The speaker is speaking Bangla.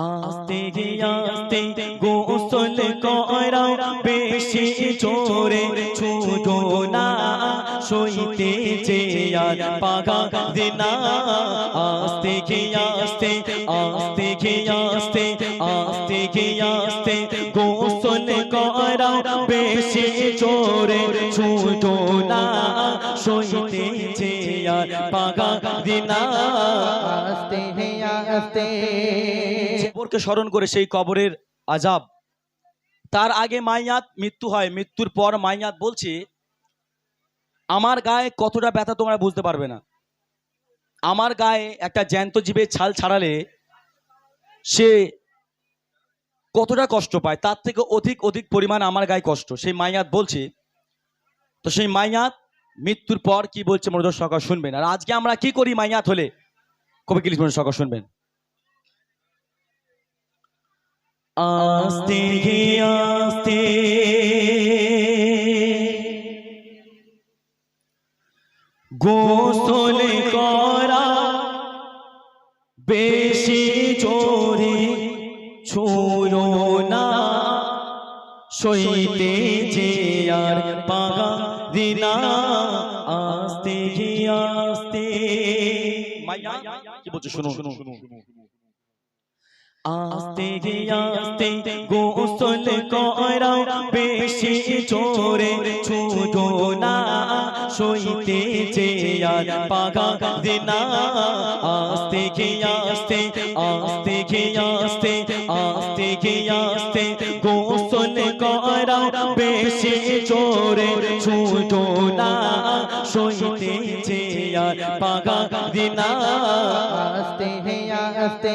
আস্তে আস্তে গোসল করা বেশি জোরে ছুটো না সইতে আর পাগা দিনা। আস্তে আস্তে আস্তে আস্তে আস্তে আস্তে গোসল করা বেশি জোরে ছুটো না সইতে আর পাগা দিনা। আস্তে আস্তে কবরকে স্মরণ করে সেই কবরের আজাব তার আগে মাইয়াত মৃত্যু হয়, মৃত্যুর পর মাইয়াত বলছে, আমার গায়ে কতটা ব্যথা তোমরা বুঝতে পারবে না। আমার গায়ে একটা জ্যান্ত জীবের ছাল ছাড়ালে সে কতটা কষ্ট পায়, তার থেকে অধিক অধিক পরিমাণ আমার গায়ে কষ্ট। সেই মাইয়াত বলছে, তো সেই মাইয়াত মৃত্যুর পর কি বলছে মনোদর সরকার শুনবেন। আর আজকে আমরা কি করি মাইয়াত হলে? কবি কিলিশ মনোদর সরকার শুনবেন। আস্তে আস্তে গোসল করা, বেশি জোরে ছুঁয়ো না। সইতে যে আর পাগা দিনা আস্তে আস্তে মাইয়া কি বলছো শুনো শুনো আস্তে আস্তে গোসল করা বেশি জোরে ছুটো না। সইতে আর পাগা দিনা আস্তে আস্তে আস্তে আস্তে আস্তে আস্তে গোসল করা বেশি জোরে ছুটো না। সইতে আর পাগা দিনা আস্তে আস্তে